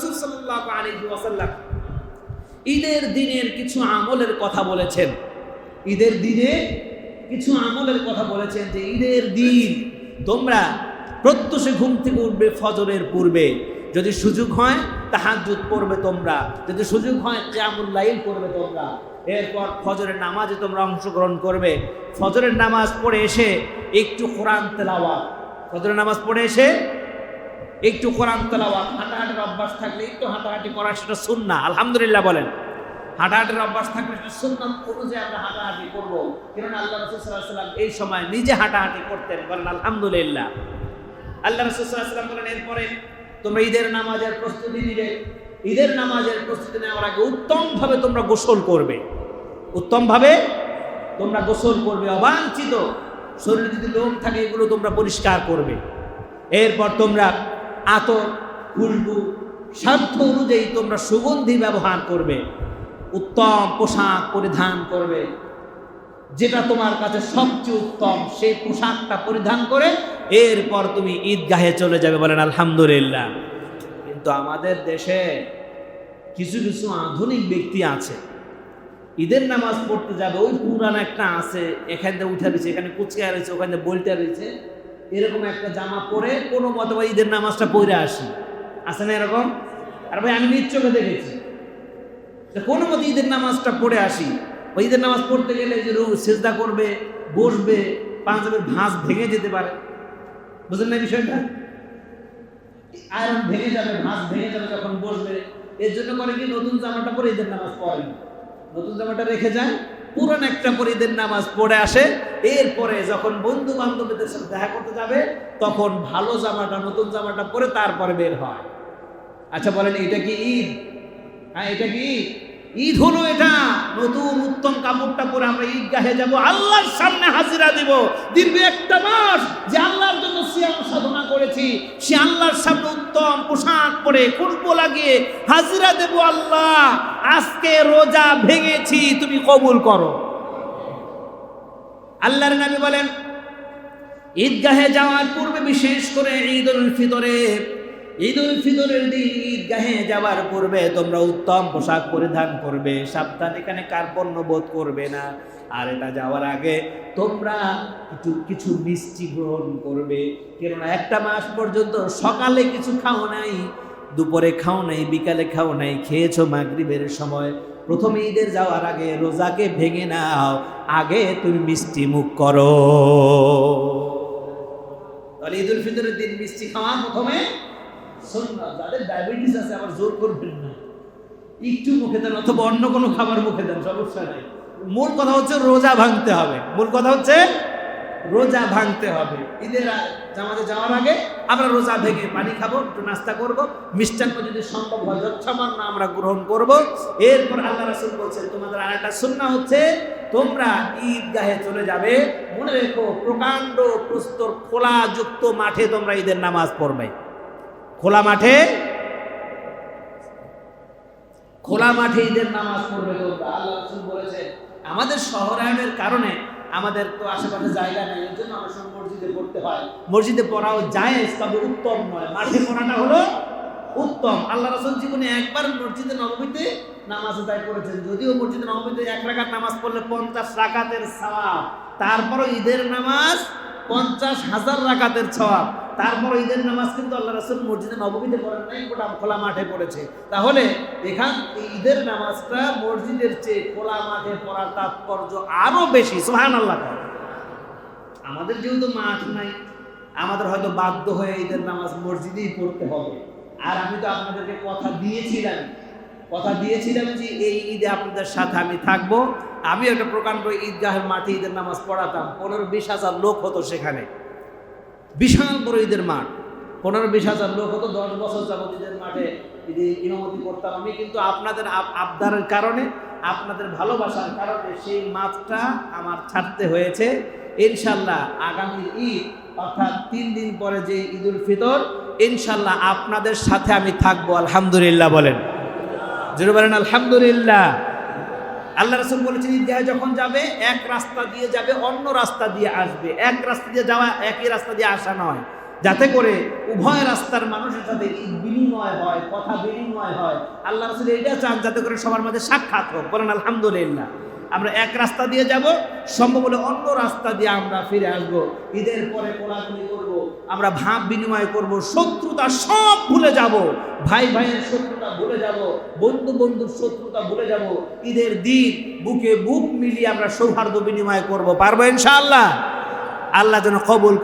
রসুল সাল্লাহ আলী ওয়াসাল্লাম ঈদের দিনের কিছু আমলের কথা বলেছেন। ঈদের দিনে কিছু আমলের কথা বলেছেন যে ঈদের দিন তোমরা প্রত্যুষে ঘুম থেকে উঠবে ফজরের পূর্বে। যদি সুযোগ হয় তাহাজ্জুদ পড়বে তোমরা। যদি সুযোগ হয় কিয়ামুল লাইল করবে তোমরা। এরপর ফজরের নামাজে তোমরা অংশগ্রহণ করবে। ফজরের নামাজ পড়ে এসে একটু কোরআন তেলাওয়াত। ফজরের নামাজ পড়ে এসে একটু কোরআন হাঁটাহাঁটির অভ্যাস থাকলে একটু হাঁটাহাঁটি করা সেটা সুন্না আলহামদুলিল্লাহ বলেন। হাঁটাহাঁটির অভ্যাস থাকলে সেটা সুন্নাত অনুযায়ী আমরা হাঁটাহাঁটি করব। কেননা আল্লাহ রসুল সাল্লাহ সাল্লাম এই সময় নিজে হাঁটাহাঁটি করতেন বলেন, আলহামদুলিল্লাহ। আল্লাহ রসুল সাল্লাহ সাল্লাম বলেন, এরপরে তোমরা ঈদের নামাজের প্রস্তুতি নিলে ঈদের নামাজের প্রস্তুতি নেওয়ার আগে উত্তমভাবে তোমরা গোসল করবে। উত্তমভাবে তোমরা গোসল করবে, অবাঞ্ছিত। শরীরে যদি লোম থাকে, এগুলো তোমরা পরিষ্কার করবে। এরপর তোমরা আতর খুশবু সাধ্য অনুযায়ী তোমরা সুগন্ধি ব্যবহার করবে, উত্তম পোশাক পরিধান করবে। যেটা তোমার কাছে সবচেয়ে উত্তম, সেই পোশাকটা পরিধান করে এরপর তুমি ঈদগাহে চলে যাবে বলেন আলহামদুলিল্লাহ। কিন্তু আমাদের দেশে কিছু কিছু আধুনিক ব্যক্তি আছে, ঈদের নামাজ পড়তে যাবে, ওই পুরান একটা আছে, এখান থেকে উঠে রয়েছে, এখানে কুচিয়া রয়েছে, ওখানে বলতে রয়েছে, এরকম একটা জামা পরে কোনো মতো ঈদের নামাজটা পড়ে আসি। আছে না এরকম? আর ভাই, আমি নিজ চোখে দেখেছি। কোনো মতো ঈদের নামাজটা পড়ে আসি। ওই ঈদের নামাজ পড়তে গেলে যে সেজদা করবে, বসবে, পাঞ্জাবের ভাঁজ ভেঙে যেতে পারে। বুঝলেন না বিষয়টা? আয়রন ভেঙে যাবে, ভাঁজ ভেঙে যাবে যখন বসবে। এর জন্য করে কি নতুন জামাটা পরে ঈদের নামাজ পড়ে নতুন জামাটা রেখে যায়, পুরান একটা পরে ঈদের নামাজ পড়ে আসে। এরপরে যখন বন্ধু বান্ধবীদের সাথে দেখা করতে যাবে, তখন ভালো জামাটা, নতুন জামাটা পরে তারপরে বের হয়। আচ্ছা বলেন, এটা কি ঈদ? হ্যাঁ এটা কি ঈদ? হলো এটা নতুন উত্তম কাপড়টা পরে আমরা ঈদগাহে যাব, আল্লাহর সামনে হাজিরা দিব। দীর্ঘ একটা মাস যে আল্লাহর জন্য সিয়াম সাধনা করেছি, সে আল্লাহর সামনে উত্তম পোশাক পরে খুশবু লাগিয়ে হাজিরা দেব আল্লাহ। আজকে রোজা ভেঙেছি, তুমি কবুল করো। আল্লাহর নবী বলেন, ঈদগাহে যাওয়ার পূর্বে বিশেষ করে ঈদ উল ফিতরে ঈদ উল ফিতরের দিন ঈদগাহে যাওয়ার পূর্বে তোমরা উত্তম পোশাক পরিধান করবে, সাবধান এখানে কার্পণ্য বোধ করবে না। আর এটা যাওয়ার আগে তোমরা কিছু কিছু মিষ্টি গ্রহণ করবে। কেননা একটা মাস পর্যন্ত সকালে কিছু খাও নাই, দুপুরে খাও নাই, বিকালে খাও নাই, খেয়েছো মাগরিবের সময়। প্রথম ঈদের যাওয়ার আগে রোজাকে ভেঙে নাও, আগে তুমি মিষ্টি মুখ করো। তাহলে ঈদ উল ফিতরের দিন মিষ্টি খাওয়া প্রথমে? সুন্নাত। যাদের ডায়াবেটিস আছে, আবার জোর করবেন না। একটু মুখে দেন, অথবা অন্য কোনো খাবার মুখে দেন, সমস্যা নাই। মূল কথা হচ্ছে রোজা ভাঙতে হবে। মূল কথা হচ্ছে রোজা ভাঙতে হবে। ঈদের জামাতে যাওয়ার আগে আমরা রোজা ভেঙে পানি খাব, একটু নাস্তা করব। মিষ্টান্ন যদি সম্ভব হয়, যৎসামান্য আমরা গ্রহণ করব। এরপর আল্লাহ রাসুল বলছেন, তোমাদের আর একটা সুন্না হচ্ছে, তোমরা ঈদগাহে চলে যাবে। মনে রেখো, প্রকাণ্ড প্রস্তর খোলা যুক্ত মাঠে তোমরা ঈদের নামাজ পড়বে। খোলা মাঠে? খোলা মাঠে ঈদের নামাজ পড়বে তোমরা আল্লাহ রাসূল বলেছেন। আমাদের শহরায়নের কারণে আমাদের তো আশেপাশে জায়গা নেই এর জন্য আমরা সব মসজিদে পড়তে হয়। মসজিদে পড়াও যায় তবে উত্তম নয়। মাঠে পড়াটা হলো উত্তম। আল্লাহ রাসূল জীবনে একবার মসজিদে নবমীতে নামাজ আদায় করেছেন। যদিও মসজিদে নবমীতে এক রাকাত নামাজ পড়লে পঞ্চাশ রাকাতের সওয়াব, তারপরও ঈদের নামাজ পঞ্চাশ হাজার রাকাতের সওয়াব। তারপর ঈদের নামাজ কিন্তু আল্লাহ রাসূল মসজিদে নবমীতে পড়েন নাই, গোটা খোলা মাঠে পড়েছে। তাহলে এখান ঈদের নামাজটা মসজিদের চেয়ে খোলা মাঠে পড়ার তাৎপর্য আরও বেশি সুহান আল্লাহ আমাদের যেহেতু মাঠ নাই, আমাদের হয়তো বাধ্য হয়ে ঈদের নামাজ মসজিদেই পড়তে হবে। আর আমি তো আপনাদেরকে কথা দিয়েছিলাম কথা দিয়েছিলাম যে এই ঈদে আপনাদের সাথে আমি থাকব। আমি একটা প্রকাণ্ড ঈদগাহের মাঠে ঈদের নামাজ পড়াতাম, পনেরো বিশ হাজার লোক হতো সেখানে। বিশাল বড় ঈদের মাঠ। পনেরো বিশ হাজার লোক হতো দশ বছর যাবত ঈদের মাঠে ঈদে ইমামতি করতাম আমি, কিন্তু আপনাদের আবদারের কারণে, আপনাদের ভালোবাসার কারণে সেই মাঠটা আমার ছাড়তে হয়েছে। ইনশাল্লাহ আগামী ঈদ, অর্থাৎ তিন দিন পরে যে ঈদুল ফিতর, ইনশাল্লাহ আপনাদের সাথে আমি থাকব, আলহামদুলিল্লাহ বলেন। জোরে বলেন, আলহামদুলিল্লাহ। আল্লাহ রসুল বলেছেন ঈদগাহে যখন যাবে, এক রাস্তা দিয়ে যাবে, অন্য রাস্তা দিয়ে আসবে। এক রাস্তা দিয়ে যাওয়া একই রাস্তা দিয়ে আসা নয়। যাতে করে উভয় রাস্তার মানুষের সাথে ঈদ বিনিময় হয়, কথা বিনিময় হয়। আল্লাহ রসুল এটা চান যাতে করে সবার মাঝে সাক্ষাৎ হোক। বলেন, আলহামদুলিল্লাহ। আমরা এক রাস্তা দিয়ে যাব, সম্ভব হলে অন্য রাস্তা দিয়ে আমরা ফিরে আসব। ঈদের পরে কোলাকুলি করব, আমরা ভাব বিনিময় করব, শত্রুতা সব ভুলে যাব। ভাই ভাইয়ের শত্রুতা ভুলে যাব, বন্ধু বন্ধুর শত্রুতা ভুলে যাব। ঈদের দিন বুকে বুক মিলিয়ে আমরা সৌহার্দ্য বিনিময় করব। পারব ইনশাআল্লাহ? আল্লাহ যেন কবুল